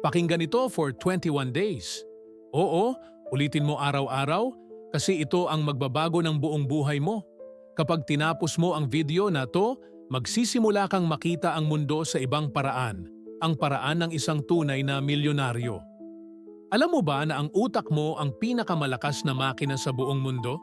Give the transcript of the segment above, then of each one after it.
Pakinggan ito for 21 days. Oo, ulitin mo araw-araw kasi ito ang magbabago ng buong buhay mo. Kapag tinapos mo ang video na to, magsisimula kang makita ang mundo sa ibang paraan, ang paraan ng isang tunay na milyonaryo. Alam mo ba na ang utak mo ang pinakamalakas na makina sa buong mundo?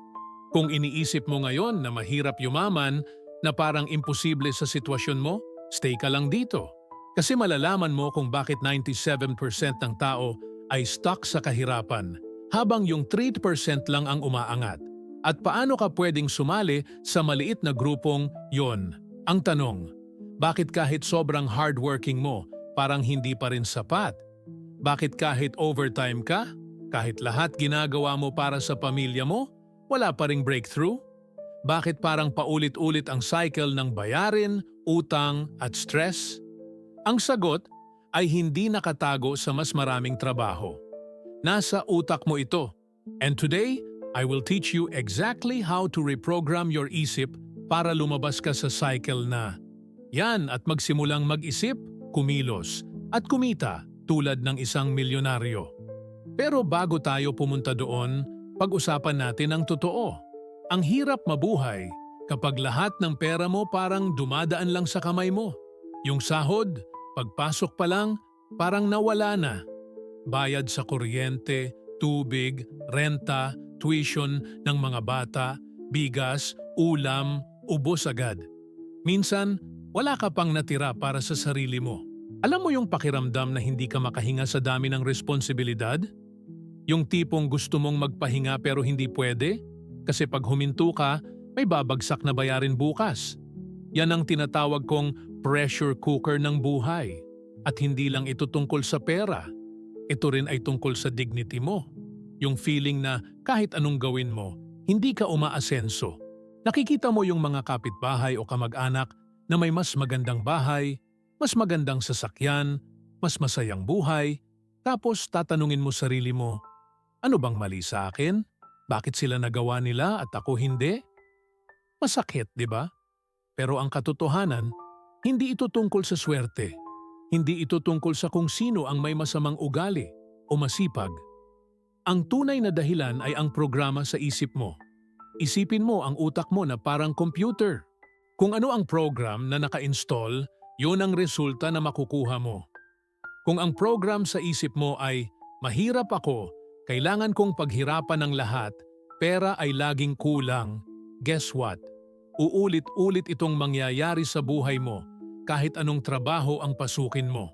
Kung iniisip mo ngayon na mahirap yumaman, na parang imposible sa sitwasyon mo, stay ka lang dito. Kasi malalaman mo kung bakit 97% ng tao ay stuck sa kahirapan, habang yung 3% lang ang umaangat. At paano ka pwedeng sumali sa maliit na grupong yon? Ang tanong, bakit kahit sobrang hardworking mo, parang hindi pa rin sapat? Bakit kahit overtime ka, kahit lahat ginagawa mo para sa pamilya mo, wala pa ring breakthrough? Bakit parang paulit-ulit ang cycle ng bayarin, utang at stress? Ang sagot ay hindi nakatago sa mas maraming trabaho. Nasa utak mo ito. And today, I will teach you exactly how to reprogram your isip para lumabas ka sa cycle na yan at magsimulang mag-isip, kumilos, at kumita tulad ng isang milyonaryo. Pero bago tayo pumunta doon, pag-usapan natin ang totoo. Ang hirap mabuhay kapag lahat ng pera mo parang dumadaan lang sa kamay mo. Yung sahod, pagpasok pa lang, parang nawala na. Bayad sa kuryente, tubig, renta, tuition ng mga bata, bigas, ulam, ubos agad. Minsan, wala ka pang natira para sa sarili mo. Alam mo yung pakiramdam na hindi ka makahinga sa dami ng responsibilidad? Yung tipong gusto mong magpahinga pero hindi pwede? Kasi pag huminto ka, may babagsak na bayarin bukas. Yan ang tinatawag kong pressure cooker ng buhay. At hindi lang ito tungkol sa pera. Ito rin ay tungkol sa dignity mo. Yung feeling na kahit anong gawin mo, hindi ka umaasenso. Nakikita mo yung mga kapitbahay o kamag-anak na may mas magandang bahay, mas magandang sasakyan, mas masayang buhay, tapos tatanungin mo sarili mo, ano bang mali sa akin? Bakit sila nagawa nila at ako hindi? Masakit, di ba? Pero ang katotohanan, hindi ito tungkol sa swerte. Hindi ito tungkol sa kung sino ang may masamang ugali o masipag. Ang tunay na dahilan ay ang programa sa isip mo. Isipin mo ang utak mo na parang computer. Kung ano ang program na naka-install, yun ang resulta na makukuha mo. Kung ang program sa isip mo ay, mahirap ako, kailangan kong paghirapan ng lahat, pera ay laging kulang, guess what? Uulit-ulit itong mangyayari sa buhay mo kahit anong trabaho ang pasukin mo.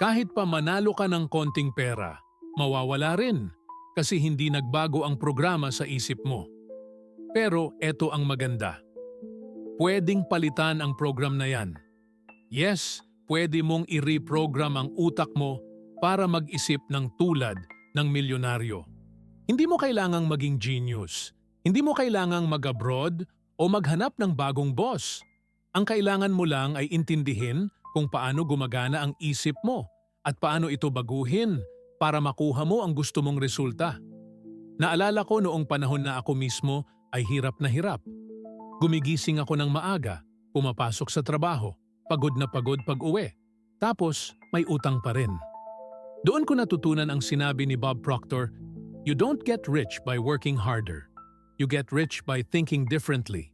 Kahit pa manalo ka ng konting pera, mawawala rin kasi hindi nagbago ang programa sa isip mo. Pero eto ang maganda. Pwedeng palitan ang program na yan. Yes, pwede mong i-reprogram ang utak mo para mag-isip ng tulad ng milyonaryo. Hindi mo kailangang maging genius. Hindi mo kailangang mag-abroad o maghanap ng bagong boss. Ang kailangan mo lang ay intindihin kung paano gumagana ang isip mo at paano ito baguhin para makuha mo ang gusto mong resulta. Naalala ko noong panahon na ako mismo ay hirap na hirap. Gumigising ako ng maaga, pumapasok sa trabaho, pagod na pagod pag uwi. Tapos may utang pa rin. Doon ko natutunan ang sinabi ni Bob Proctor, You don't get rich by working harder. You get rich by thinking differently.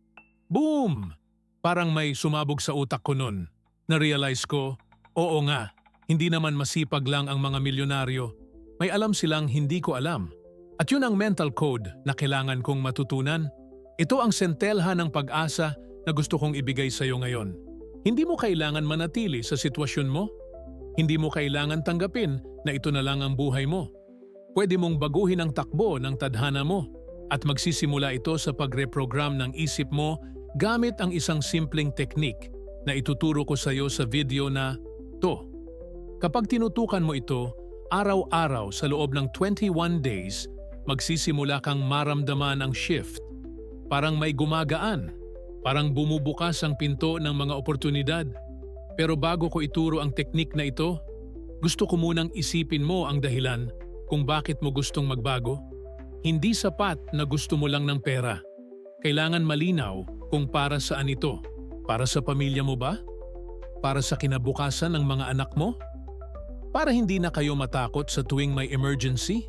Boom! Parang may sumabog sa utak ko nun. Na-realize ko, oo nga, hindi naman masipag lang ang mga milyonaryo. May alam silang hindi ko alam. At yun ang mental code na kailangan kong matutunan. Ito ang sentelha ng pag-asa na gusto kong ibigay sa iyo ngayon. Hindi mo kailangan manatili sa sitwasyon mo. Hindi mo kailangan tanggapin na ito na lang ang buhay mo. Pwede mong baguhin ang takbo ng tadhana mo at magsisimula ito sa pagreprogram ng isip mo gamit ang isang simpleng teknik na ituturo ko sa iyo sa video na to. Kapag tinutukan mo ito, araw-araw sa loob ng 21 days, magsisimula kang maramdaman ang shift. Parang may gumagaan, parang bumubukas ang pinto ng mga oportunidad. Pero bago ko ituro ang teknik na ito, gusto ko munang isipin mo ang dahilan kung bakit mo gustong magbago. Hindi sapat na gusto mo lang ng pera. Kailangan malinaw kung para saan ito. Para sa pamilya mo ba? Para sa kinabukasan ng mga anak mo? para hindi na kayo matakot sa tuwing may emergency?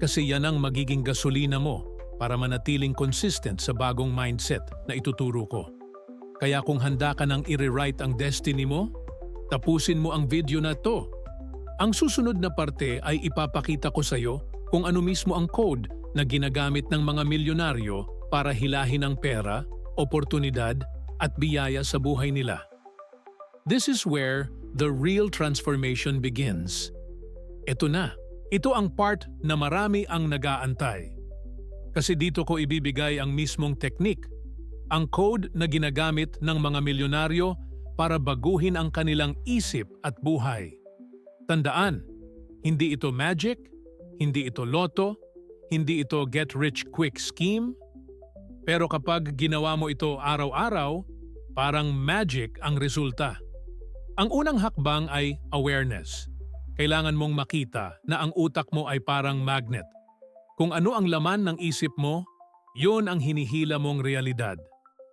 Kasi yan ang magiging gasolina mo para manatiling consistent sa bagong mindset na ituturo ko. Kaya kung handa ka nang i-rewrite ang destiny mo, tapusin mo ang video na to. Ang susunod na parte ay ipapakita ko sa iyo kung ano mismo ang code na ginagamit ng mga milyonaryo para hilahin ang pera, oportunidad at biyaya sa buhay nila. This is where the real transformation begins. Ito na. Ito ang part na marami ang nagaantay. Kasi dito ko ibibigay ang mismong teknik, ang code na ginagamit ng mga milyonaryo para baguhin ang kanilang isip at buhay. Tandaan, hindi ito magic, hindi ito loto, hindi ito get-rich-quick scheme, pero kapag ginawa mo ito araw-araw, parang magic ang resulta. Ang unang hakbang ay awareness. Kailangan mong makita na ang utak mo ay parang magnet. Kung ano ang laman ng isip mo, yun ang hinihila mong realidad.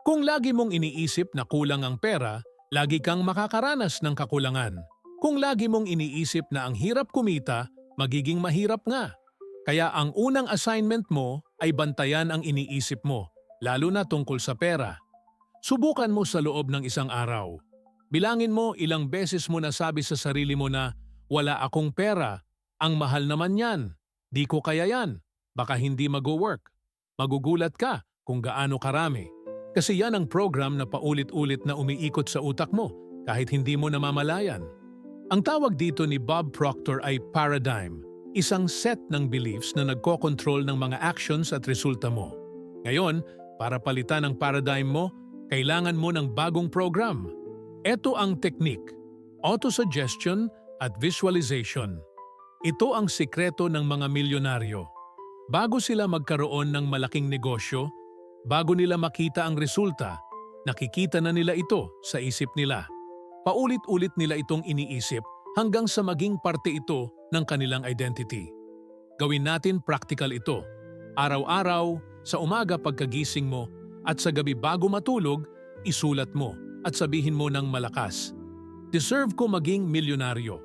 Kung lagi mong iniisip na kulang ang pera, lagi kang makakaranas ng kakulangan. Kung lagi mong iniisip na ang hirap kumita, magiging mahirap nga. Kaya ang unang assignment mo ay bantayan ang iniisip mo, lalo na tungkol sa pera. Subukan mo sa loob ng isang araw. Bilangin mo ilang beses mo nasabi sa sarili mo na, wala akong pera, ang mahal naman yan, di ko kaya yan, baka hindi mag-work. Magugulat ka kung gaano karami. Kasi yan ang program na paulit-ulit na umiikot sa utak mo kahit hindi mo namamalayan. Ang tawag dito ni Bob Proctor ay paradigm, isang set ng beliefs na nagkokontrol ng mga actions at resulta mo. Ngayon, para palitan ang paradigm mo, kailangan mo ng bagong program. Ito ang technique, autosuggestion at visualization. Ito ang sikreto ng mga milyonaryo. Bago sila magkaroon ng malaking negosyo, bago nila makita ang resulta, nakikita na nila ito sa isip nila. Paulit-ulit nila itong iniisip hanggang sa maging parte ito ng kanilang identity. Gawin natin practical ito. Araw-araw, sa umaga pagkagising mo at sa gabi bago matulog, isulat mo at sabihin mo ng malakas. Deserve ko maging milyonaryo.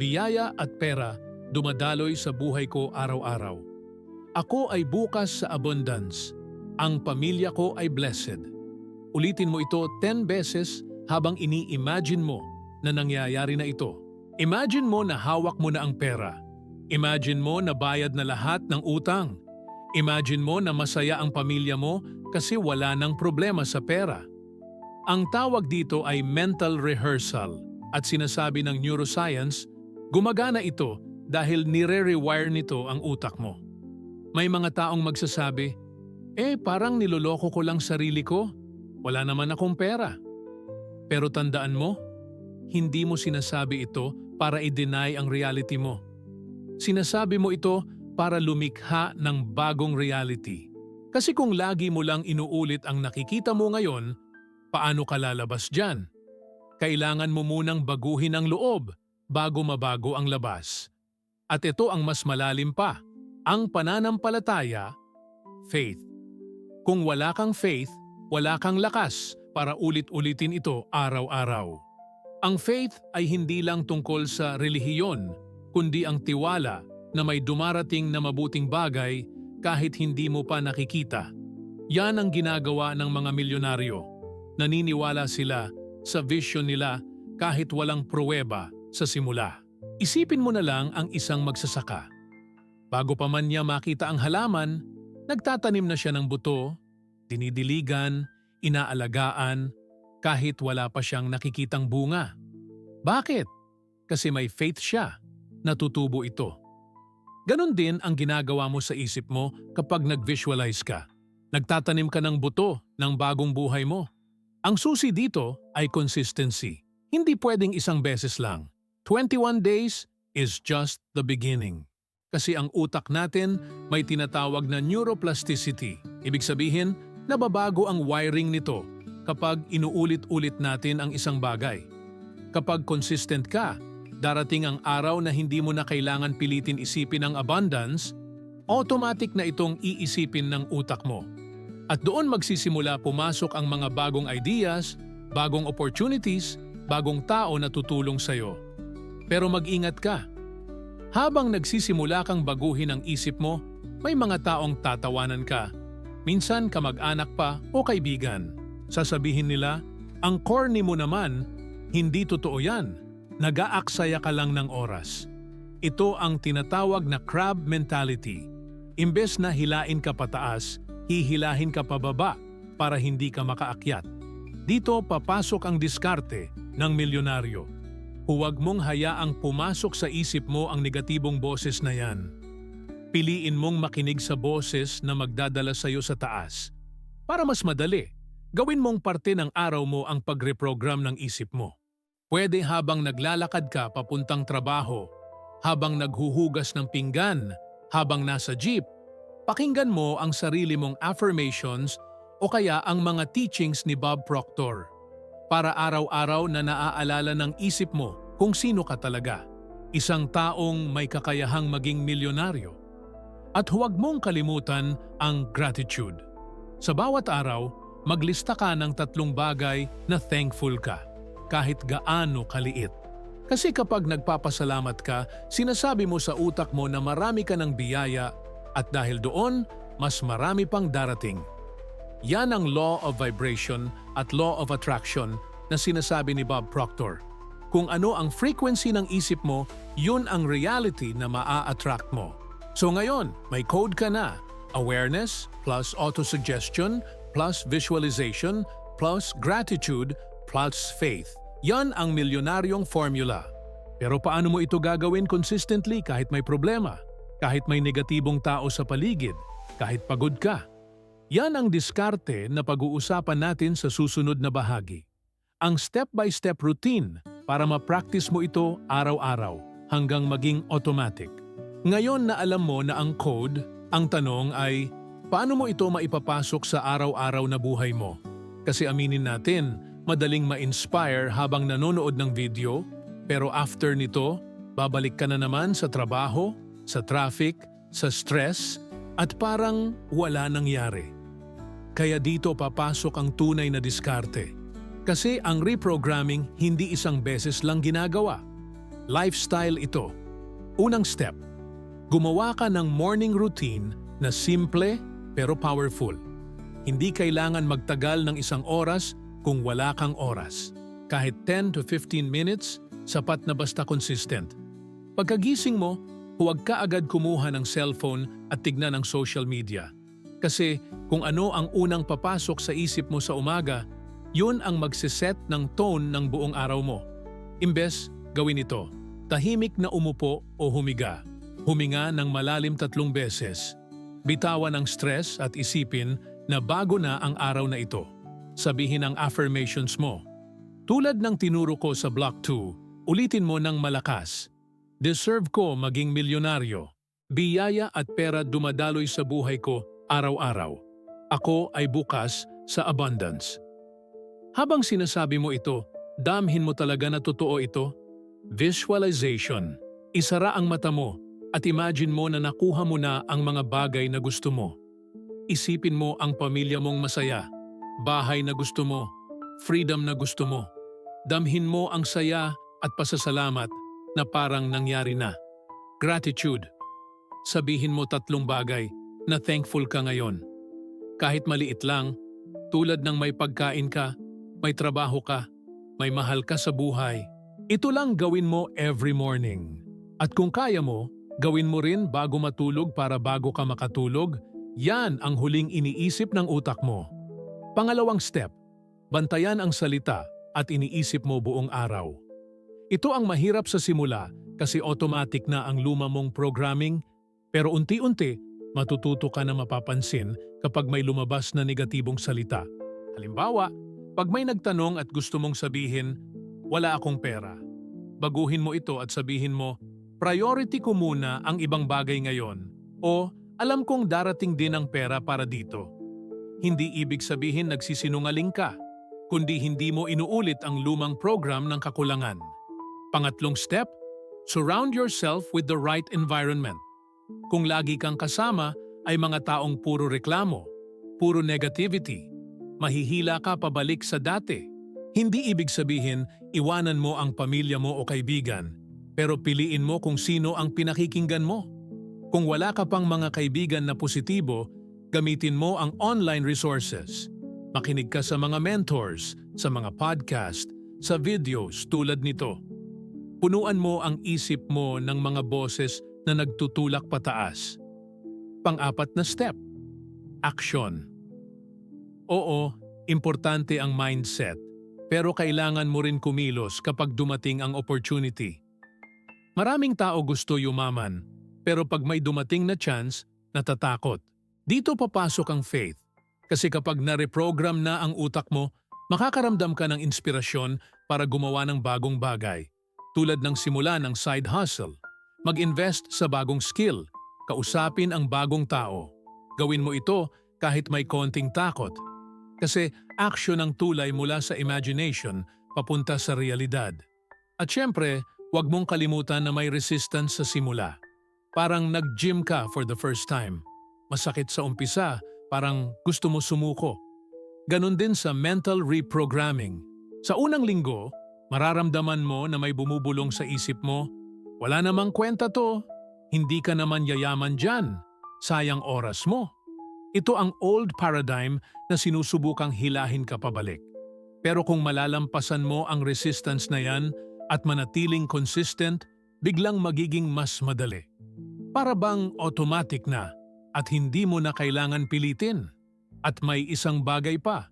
Biyaya at pera dumadaloy sa buhay ko araw-araw. Ako ay bukas sa abundance. Ang pamilya ko ay blessed. Ulitin mo ito 10 beses habang ini-imagine mo na nangyayari na ito. Imagine mo na hawak mo na ang pera. Imagine mo na bayad na lahat ng utang. Imagine mo na masaya ang pamilya mo kasi wala nang problema sa pera. Ang tawag dito ay mental rehearsal at sinasabi ng neuroscience, gumagana ito dahil nire-rewire nito ang utak mo. May mga taong magsasabi, eh parang niloloko ko lang sarili ko, wala naman akong pera. Pero tandaan mo, hindi mo sinasabi ito para i-deny ang reality mo. Sinasabi mo ito para lumikha ng bagong reality. Kasi kung lagi mo lang inuulit ang nakikita mo ngayon, paano ka lalabas dyan? Kailangan mo munang baguhin ang loob bago mabago ang labas. At ito ang mas malalim pa, ang pananampalataya, faith. Kung wala kang faith, wala kang lakas para ulit-ulitin ito araw-araw. Ang faith ay hindi lang tungkol sa relihiyon, kundi ang tiwala na may dumarating na mabuting bagay kahit hindi mo pa nakikita. Yan ang ginagawa ng mga milyonaryo. Naniniwala sila sa vision nila kahit walang pruweba sa simula. Isipin mo na lang ang isang magsasaka. Bago pa man niya makita ang halaman, nagtatanim na siya ng buto, dinidiligan, inaalagaan, kahit wala pa siyang nakikitang bunga. Bakit? Kasi may faith siya, natutubo ito. Ganon din ang ginagawa mo sa isip mo kapag nag-visualize ka. Nagtatanim ka ng buto ng bagong buhay mo. Ang susi dito ay consistency. Hindi pwedeng isang beses lang. 21 days is just the beginning. Kasi ang utak natin may tinatawag na neuroplasticity. Ibig sabihin, nababago ang wiring nito kapag inuulit-ulit natin ang isang bagay. Kapag consistent ka, darating ang araw na hindi mo na kailangan pilitin isipin ang abundance, automatic na itong iisipin ng utak mo. At doon magsisimula pumasok ang mga bagong ideas, bagong opportunities, bagong tao na tutulong sa'yo. Pero mag-ingat ka. Habang nagsisimula kang baguhin ang isip mo, may mga taong tatawanan ka. Minsan kamag-anak pa o kaibigan. Sasabihin nila, ang corny mo naman, hindi totoo yan. Nag-aaksaya ka lang ng oras. Ito ang tinatawag na crab mentality. Imbes na hilain ka pataas, hihilahin ka pababa para hindi ka makaakyat. Dito papasok ang diskarte ng milyonaryo. Huwag mong hayaang pumasok sa isip mo ang negatibong boses na yan. Piliin mong makinig sa boses na magdadala sa iyo sa taas. Para mas madali, gawin mong parte ng araw mo ang pagreprogram ng isip mo. Pwede habang naglalakad ka papuntang trabaho, habang naghuhugas ng pinggan, habang nasa jeep, pakinggan mo ang sarili mong affirmations o kaya ang mga teachings ni Bob Proctor para araw-araw na naaalala ng isip mo kung sino ka talaga. Isang taong may kakayahang maging milyonaryo. At huwag mong kalimutan ang gratitude. Sa bawat araw, maglista ka ng tatlong bagay na thankful ka, kahit gaano kaliit. Kasi kapag nagpapasalamat ka, sinasabi mo sa utak mo na marami ka ng biyaya at dahil doon, mas marami pang darating. Yan ang law of vibration at law of attraction na sinasabi ni Bob Proctor. Kung ano ang frequency ng isip mo, yun ang reality na maa-attract mo. So ngayon, may code ka na. Awareness plus autosuggestion plus visualization plus gratitude plus faith. Yan ang milyonaryong formula. Pero paano mo ito gagawin consistently kahit may problema? Kahit may negatibong tao sa paligid? Kahit pagod ka? Yan ang diskarte na pag-uusapan natin sa susunod na bahagi. Ang step-by-step routine para ma-practice mo ito araw-araw hanggang maging automatic. Ngayon na alam mo na ang code, ang tanong ay, paano mo ito maipapasok sa araw-araw na buhay mo? Kasi aminin natin, madaling ma-inspire habang nanonood ng video, pero after nito, babalik ka na naman sa trabaho, sa traffic, sa stress, at parang wala nangyari. Kaya dito papasok ang tunay na diskarte. Kasi ang reprogramming hindi isang beses lang ginagawa. Lifestyle ito. Unang step, gumawa ka ng morning routine na simple pero powerful. Hindi kailangan magtagal ng isang oras kung wala kang oras. Kahit 10 to 15 minutes, sapat na basta consistent. Pagkagising mo, huwag ka agad kumuha ng cellphone at tignan ng social media. Kasi kung ano ang unang papasok sa isip mo sa umaga, yun ang magsiset ng tone ng buong araw mo. Imbes, gawin ito. Tahimik na umupo o humiga. Huminga ng malalim tatlong beses. Bitawan ang stress at isipin na bago na ang araw na ito. Sabihin ang affirmations mo. Tulad ng tinuro ko sa Block 2, ulitin mo ng malakas. Deserve ko maging milyonaryo. Biyaya at pera dumadaloy sa buhay ko araw-araw. Ako ay bukas sa abundance. Habang sinasabi mo ito, damhin mo talaga na totoo ito. Visualization. Isara ang mata mo at imagine mo na nakuha mo na ang mga bagay na gusto mo. Isipin mo ang pamilya mong masaya, bahay na gusto mo, freedom na gusto mo. Damhin mo ang saya at pasasalamat na parang nangyari na. Gratitude. Sabihin mo tatlong bagay na thankful ka ngayon. Kahit maliit lang, tulad ng may pagkain ka, may trabaho ka, may mahal ka sa buhay, ito lang gawin mo every morning. At kung kaya mo, gawin mo rin bago matulog para bago ka makatulog, yan ang huling iniisip ng utak mo. Pangalawang step, bantayan ang salita at iniisip mo buong araw. Ito ang mahirap sa simula kasi automatic na ang luma mong programming pero unti-unti matututo ka na mapapansin kapag may lumabas na negatibong salita. Halimbawa, pag may nagtanong at gusto mong sabihin, wala akong pera. Baguhin mo ito at sabihin mo, priority ko muna ang ibang bagay ngayon o alam kong darating din ang pera para dito. Hindi ibig sabihin nagsisinungaling ka, kundi hindi mo inuulit ang lumang program ng kakulangan. Pangatlong step, surround yourself with the right environment. Kung lagi kang kasama ay mga taong puro reklamo, puro negativity, mahihila ka pabalik sa dati. Hindi ibig sabihin iwanan mo ang pamilya mo o kaibigan. Pero piliin mo kung sino ang pinakikinggan mo. Kung wala ka pang mga kaibigan na positibo, gamitin mo ang online resources. Makinig ka sa mga mentors, sa mga podcast, sa videos tulad nito. Punuan mo ang isip mo ng mga boses na nagtutulak pataas. Pang-apat na step, action. Oo, importante ang mindset, pero kailangan mo rin kumilos kapag dumating ang opportunity. Maraming tao gusto yumaman, pero pag may dumating na chance, natatakot. Dito papasok ang faith. Kasi kapag na-reprogram na ang utak mo, makakaramdam ka ng inspirasyon para gumawa ng bagong bagay. Tulad ng simula ng side hustle. Mag-invest sa bagong skill. Kausapin ang bagong tao. Gawin mo ito kahit may konting takot. Kasi action ang tulay mula sa imagination papunta sa realidad. At syempre, huwag mong kalimutan na may resistance sa simula. Parang nag-gym ka for the first time. Masakit sa umpisa, parang gusto mo sumuko. Ganon din sa mental reprogramming. Sa unang linggo, mararamdaman mo na may bumubulong sa isip mo, wala namang kwenta to, hindi ka naman yayaman dyan, sayang oras mo. Ito ang old paradigm na sinusubukang hilahin ka pabalik. Pero kung malalampasan mo ang resistance na yan at manatiling consistent, biglang magiging mas madali. Para bang automatic na at hindi mo na kailangan pilitin. At may isang bagay pa.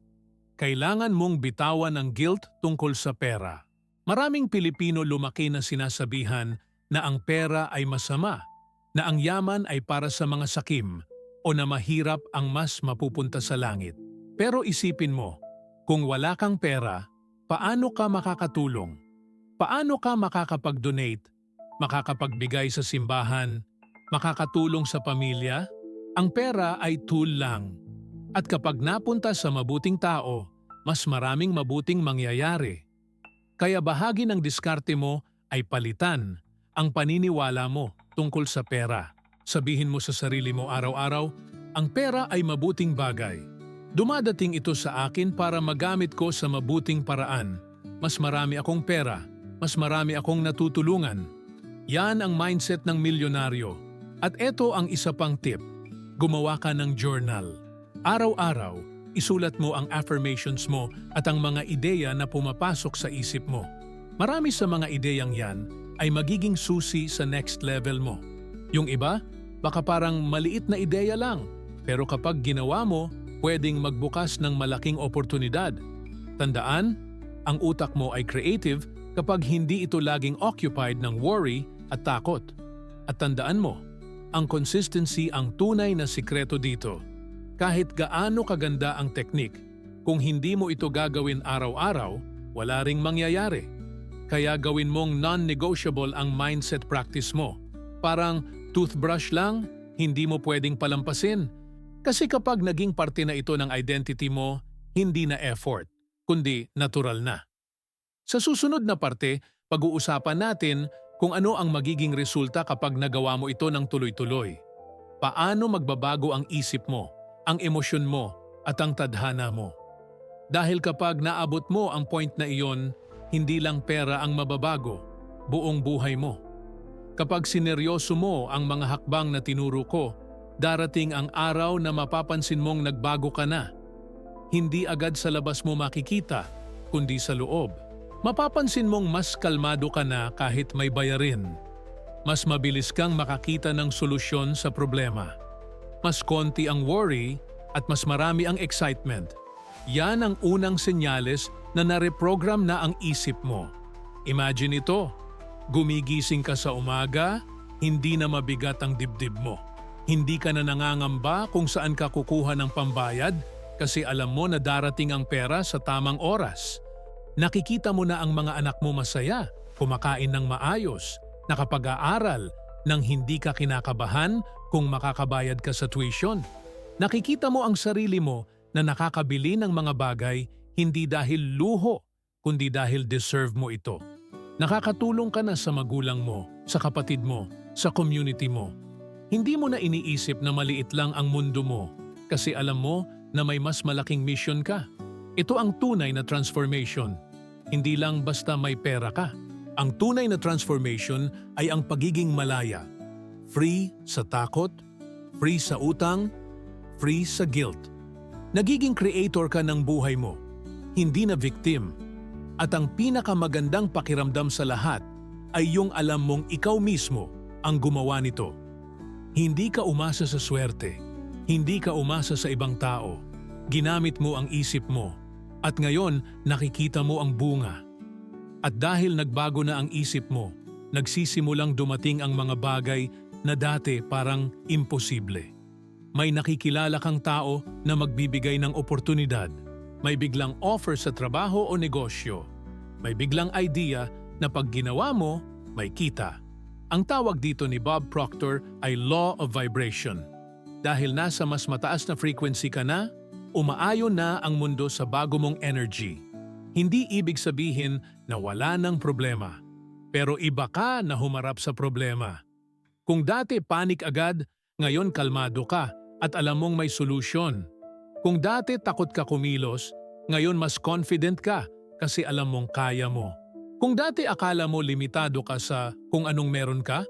Kailangan mong bitawan ang guilt tungkol sa pera. Maraming Pilipino lumaki na sinasabihan na ang pera ay masama, na ang yaman ay para sa mga sakim, o na mahirap ang mas mapupunta sa langit. Pero isipin mo, kung wala kang pera, paano ka makakatulong? Paano ka makakapag-donate, makakapagbigay sa simbahan, makakatulong sa pamilya? Ang pera ay tool lang. At kapag napunta sa mabuting tao, mas maraming mabuting mangyayari. Kaya bahagi ng diskarte mo ay palitan ang paniniwala mo tungkol sa pera. Sabihin mo sa sarili mo araw-araw, ang pera ay mabuting bagay. Dumadating ito sa akin para magamit ko sa mabuting paraan. Mas marami akong pera, mas marami akong natutulungan. Yan ang mindset ng milyonaryo. At ito ang isa pang tip. Gumawa ka ng journal. Araw-araw, isulat mo ang affirmations mo at ang mga ideya na pumapasok sa isip mo. Marami sa mga ideyang yan ay magiging susi sa next level mo. Yung iba, baka parang maliit na ideya lang, pero kapag ginawa mo, pwedeng magbukas ng malaking oportunidad. Tandaan, ang utak mo ay creative kapag hindi ito laging occupied ng worry at takot. At tandaan mo, ang consistency ang tunay na sikreto dito. Kahit gaano kaganda ang teknik, kung hindi mo ito gagawin araw-araw, wala ring mangyayari. Kaya gawin mong non-negotiable ang mindset practice mo. Parang toothbrush lang, hindi mo pwedeng palampasin. Kasi kapag naging parte na ito ng identity mo, hindi na effort, kundi natural na. Sa susunod na parte, pag-uusapan natin kung ano ang magiging resulta kapag nagawa mo ito ng tuloy-tuloy. Paano magbabago ang isip mo, ang emosyon mo, at ang tadhana mo. Dahil kapag naabot mo ang point na iyon, hindi lang pera ang mababago, buong buhay mo. Kapag sineryoso mo ang mga hakbang na tinuro ko, darating ang araw na mapapansin mong nagbago ka na. Hindi agad sa labas mo makikita, kundi sa loob. Mapapansin mong mas kalmado ka na kahit may bayarin. Mas mabilis kang makakita ng solusyon sa problema. Mas konti ang worry at mas marami ang excitement. Yan ang unang senyales na nareprogram na ang isip mo. Imagine ito, gumigising ka sa umaga, hindi na mabigat ang dibdib mo. Hindi ka na nangangamba kung saan ka kukuha ng pambayad kasi alam mo na darating ang pera sa tamang oras. Nakikita mo na ang mga anak mo masaya, kumakain ng maayos, nakapag-aaral, nang hindi ka kinakabahan kung makakabayad ka sa tuition. Nakikita mo ang sarili mo na nakakabili ng mga bagay hindi dahil luho, kundi dahil deserve mo ito. Nakakatulong ka na sa magulang mo, sa kapatid mo, sa community mo. Hindi mo na iniisip na maliit lang ang mundo mo kasi alam mo na may mas malaking mission ka. Ito ang tunay na transformation. Hindi lang basta may pera ka. Ang tunay na transformation ay ang pagiging malaya. Free sa takot, free sa utang, free sa guilt. Nagiging creator ka ng buhay mo, hindi na victim. At ang pinakamagandang pakiramdam sa lahat ay yung alam mong ikaw mismo ang gumawa nito. Hindi ka umasa sa swerte, hindi ka umasa sa ibang tao. Ginamit mo ang isip mo, at ngayon nakikita mo ang bunga. At dahil nagbago na ang isip mo, nagsisimulang dumating ang mga bagay na dati parang imposible. May nakikilala kang tao na magbibigay ng oportunidad. May biglang offer sa trabaho o negosyo. May biglang idea na pag ginawa mo, may kita. Ang tawag dito ni Bob Proctor ay Law of Vibration. Dahil nasa mas mataas na frequency ka na, umaayon na ang mundo sa bago mong energy. Hindi ibig sabihin na wala ng problema. Pero iba ka na humarap sa problema. Kung dati panik agad, ngayon kalmado ka at alam mong may solusyon. Kung dati takot ka kumilos, ngayon mas confident ka kasi alam mong kaya mo. Kung dati akala mo limitado ka sa kung anong meron ka,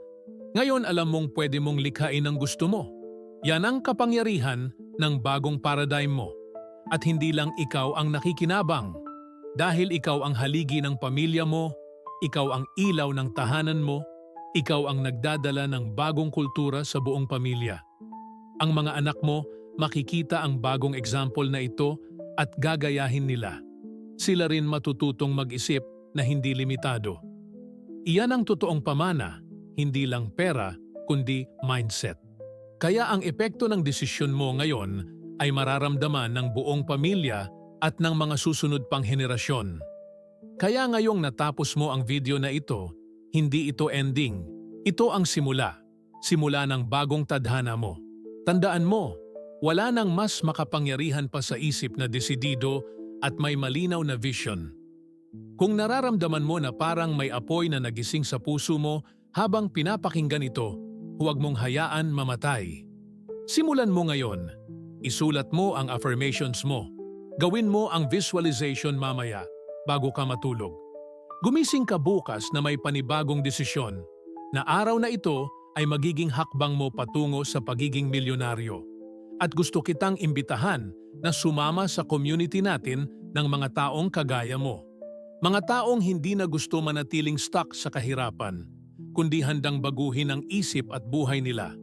ngayon alam mong pwede mong likhain ang gusto mo. Yan ang kapangyarihan ng bagong paradigm mo. At hindi lang ikaw ang nakikinabang. Dahil ikaw ang haligi ng pamilya mo, ikaw ang ilaw ng tahanan mo, ikaw ang nagdadala ng bagong kultura sa buong pamilya. Ang mga anak mo makikita ang bagong example na ito at gagayahin nila. Sila rin matututong mag-isip na hindi limitado. Iyan ang totoong pamana, hindi lang pera, kundi mindset. Kaya ang epekto ng desisyon mo ngayon ay mararamdaman ng buong pamilya at ng mga susunod pang henerasyon. Kaya ngayong natapos mo ang video na ito, hindi ito ending. Ito ang simula. Simula ng bagong tadhana mo. Tandaan mo, wala nang mas makapangyarihan pa sa isip na desidido at may malinaw na vision. Kung nararamdaman mo na parang may apoy na nagising sa puso mo habang pinapakinggan ito, huwag mong hayaan mamatay. Simulan mo ngayon. Isulat mo ang affirmations mo. Gawin mo ang visualization mamaya bago ka matulog. Gumising ka bukas na may panibagong desisyon na araw na ito ay magiging hakbang mo patungo sa pagiging milyonaryo. At gusto kitang imbitahan na sumama sa community natin ng mga taong kagaya mo. Mga taong hindi na gusto manatiling stuck sa kahirapan, kundi handang baguhin ang isip at buhay nila.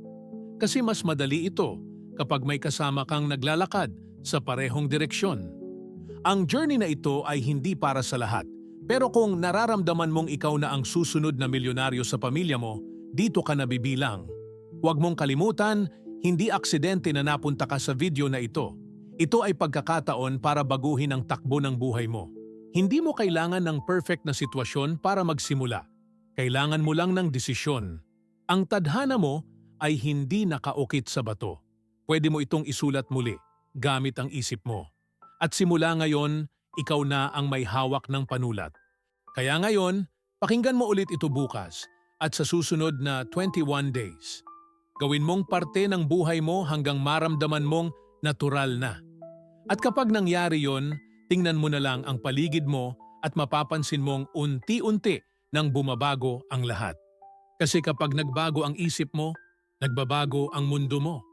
Kasi mas madali ito kapag may kasama kang naglalakad sa parehong direksyon. Ang journey na ito ay hindi para sa lahat, pero kung nararamdaman mong ikaw na ang susunod na milyonaryo sa pamilya mo, dito ka nabibilang. Huwag mong kalimutan, hindi aksidente na napunta ka sa video na ito. Ito ay pagkakataon para baguhin ang takbo ng buhay mo. Hindi mo kailangan ng perfect na sitwasyon para magsimula. Kailangan mo lang ng desisyon. Ang tadhana mo ay hindi nakaukit sa bato. Pwede mo itong isulat muli, gamit ang isip mo. At simula ngayon, ikaw na ang may hawak ng panulat. Kaya ngayon, pakinggan mo ulit ito bukas at sa susunod na 21 days. Gawin mong parte ng buhay mo hanggang maramdaman mong natural na. At kapag nangyari yon, tingnan mo na lang ang paligid mo at mapapansin mong unti-unti nang bumabago ang lahat. Kasi kapag nagbago ang isip mo, nagbabago ang mundo mo.